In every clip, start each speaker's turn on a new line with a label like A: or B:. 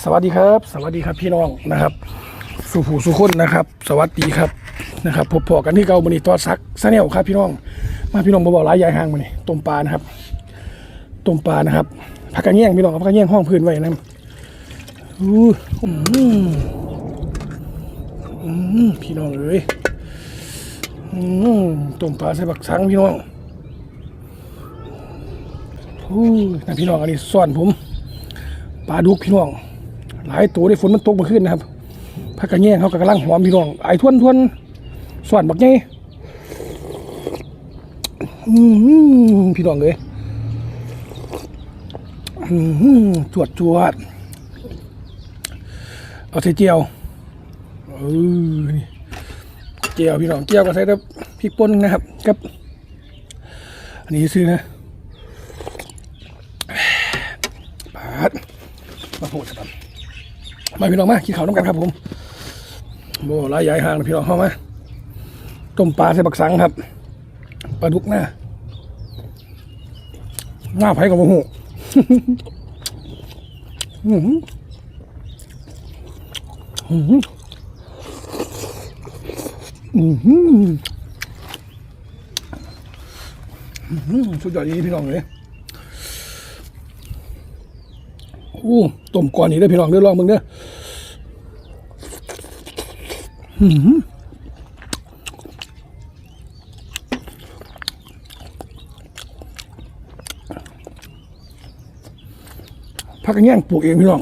A: สวัสดีครับ สวัสดีครับพี่น้องนะครับสุผูสุคนนะครับ สวัสดีครับนะครับพบพอกันที่เกาบันีตอซักซาเนลครับพี่น้อง มาพี่น้องบอกหลายยายห่างมานี่ต้มปลานะครับต้มปลานะครับผักกระเงี้ยงพี่น้องเอาผักกระเงี้ยงห้องพื้นไว้นะอู้อืมอืมพี่น้องเอ้ยอืมต้มปลาใส่บักสังพี่น้องอู้นะพี่น้องอันนี้ซ่อนผมปลาดุกพี่น้อง หลายตัวได้ฝนมันตกมาขึ้นนะครับพักกระแง่เขากำลังหอมพี่น้องไอ้ทวนทวนสวนบักไงพี่น้องเลยจวดจวดเอาใส่เจียวเออนี่เจียวพี่น้องเจียวก็ใส่แต่พริกป่นนะครับกับ อันนี้ซื้อนะปาดมาโหดครับ มาพี่น้องมากินข้าวน้ำกันครับผมโบลายใหญ่ห่างพี่น้องเข้ามาต้มปลาใส่บักสังครับปลาดุกหน้าหน้าไผ่กับโมโหอื้อหืออื้อหืออื้อหืออื้อหือสุดยอดจริงพี่น้องเลย อู้ต้มก่อนนี่เด้พี่น้องเด้อลองมึงเด้อหืมพักกันแย่งปลูกเองพี่น้อง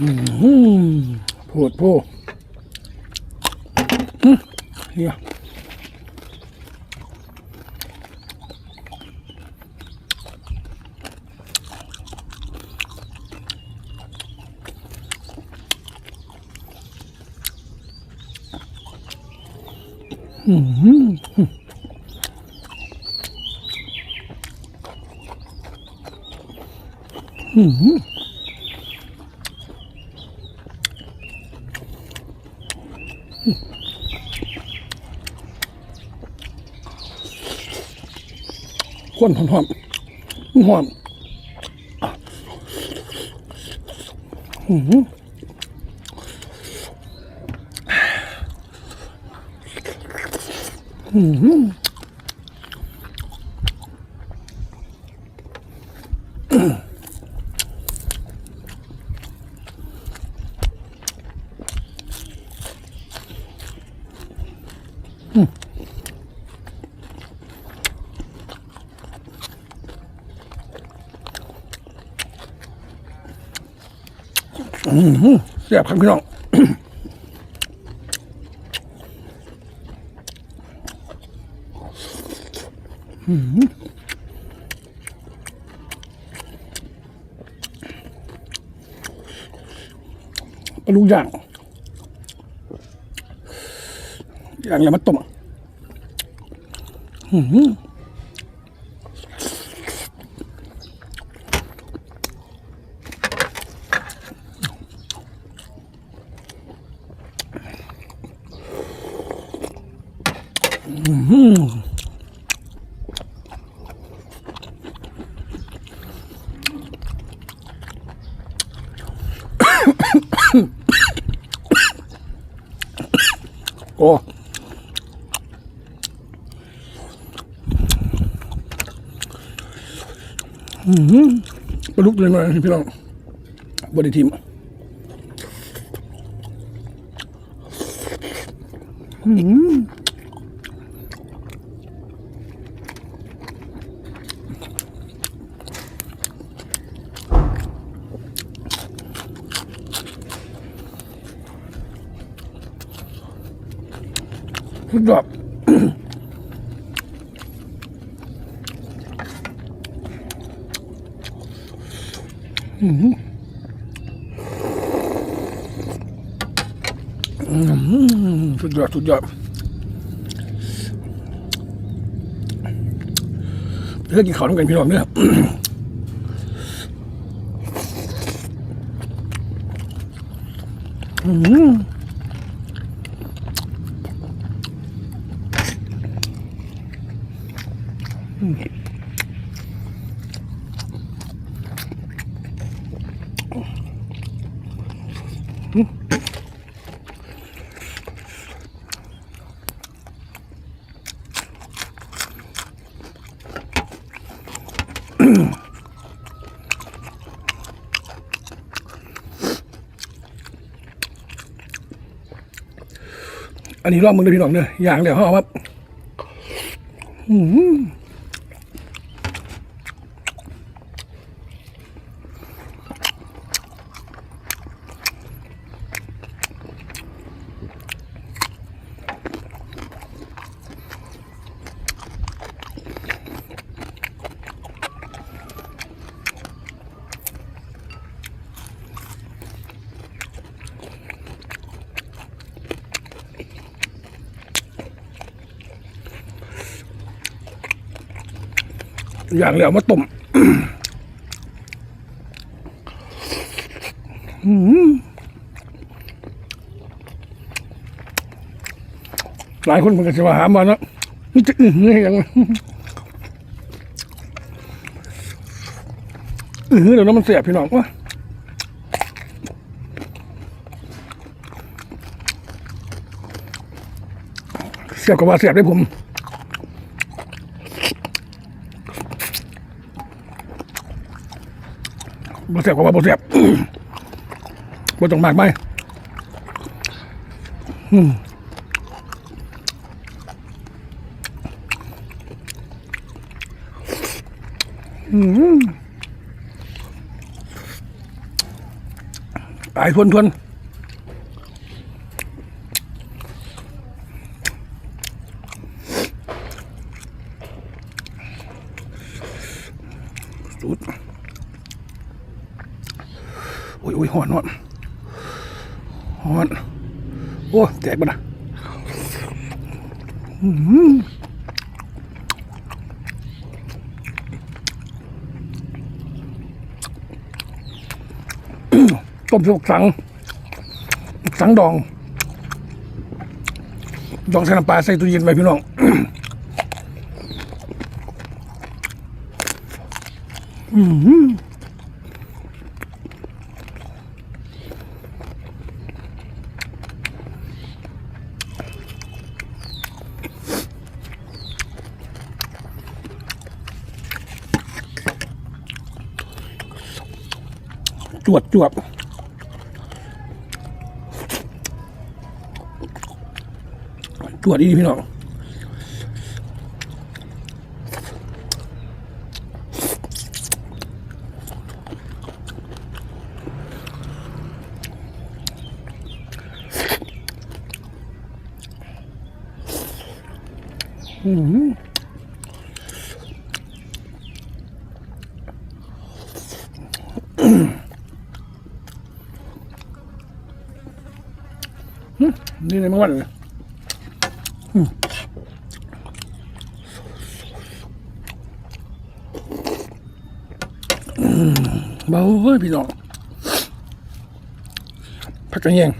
A: อืมโพดโพ อืมเฮียควนหอมหอมหอมอืม อืมแซ่บครับพี่น้อง ปลาลูกย่างย่างแล้วมาต้มอื้อหืออื้อหือโอ้อื้อหือ ปลาลูกเลยหน่อยพี่น้องบริทีมสุดยอดอื้อหืออื้อหือ สุดยอดสุดยอดเพื่อกินข้าวน้ำกันพี่น้องเนี่ยอืม อันนี้รอบมึงเลยพี่น้องเนอะอย่างเดียวเขาเอาว่า อย่างเดียวมาต้มอืมหลายคนมันก็จะมาหามาแล้วนี่จะอื้อหือยังไงอือหือเดี๋ยวน้ำมันเสียบพี่น้องวะเสียบกับว่าเสียบได้ผม บ่เสียบกว่าบ่เสียบบ่ต้องมากไหมอืมอืมตายทวนทวนสุด อ้ยโอ้ยหอนหอนหอนโอ้แตกปะนะต้มสุกสัง สังดอง ดองใส่น้ำปลาใส่ตู้เย็นไว้พี่น้อง จวดจวบจวดอีพี่น้องอืม นี่เลยเมื่อวันเลยเบาเฮ้ยพี่น้องผักกระเยง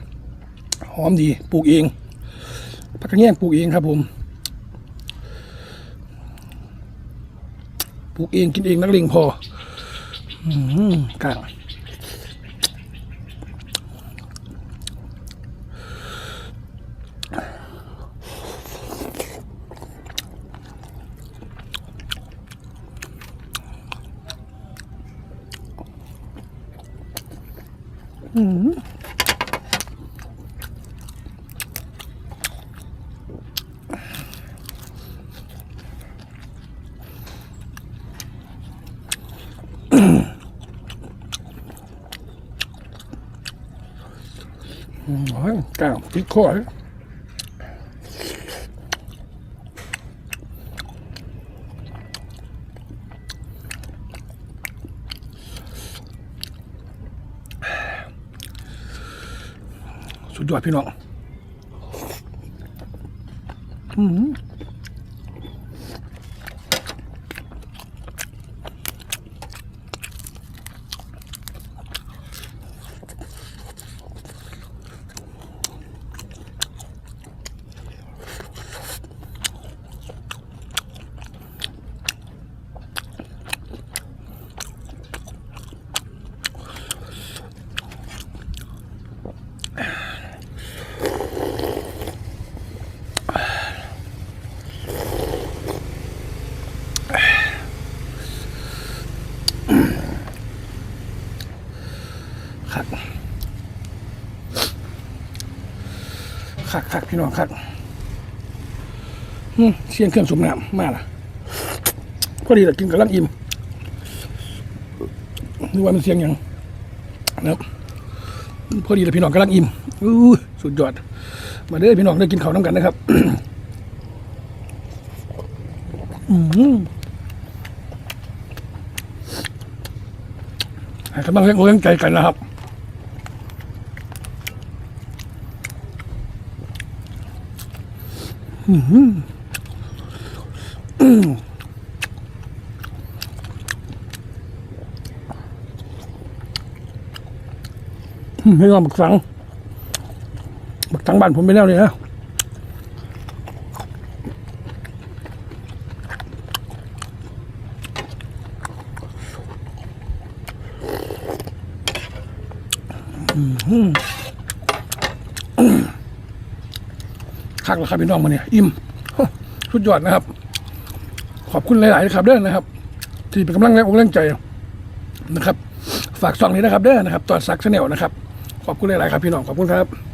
A: หอมดีปลูกเองผักกระเยงปลูกเองครับผมปลูกเองกินเองนักเลงพออืมกล อืมอ้ยกล้าวติดคอเลย สุดยอดพี่น้องอืม คักคักพี่น้องคักเสียงเครื่องสูบน้ำมาล่ะพอดีแต่กินกำลังอิ่มนึกว่ามันเสียงยังนะครับพอดีแต่พี่น้องกำลังอิ่มอู้สุดยอด มาเด้อพี่น้องได้กินข้าวน้ำกันนะครับอืมให้กำลังเลี้ยงอกเลี้งใจกันนะครับ อืม ให้ลองบักสังบักสังบ้านผมไปแล้วเลยนะอืม คักแล้วครับพี่น้องมาเนี่ยอิ่มสุดยอดนะครับ ขอบคุณหลายๆครับเด้อนะครับ ที่เป็นกำลังแรงอกแรงใจนะครับ ฝากซองนี้นะครับเด้อนะครับตอดซักชแนลนะครับ ขอบคุณหลายๆครับพี่น้องขอบคุณครับ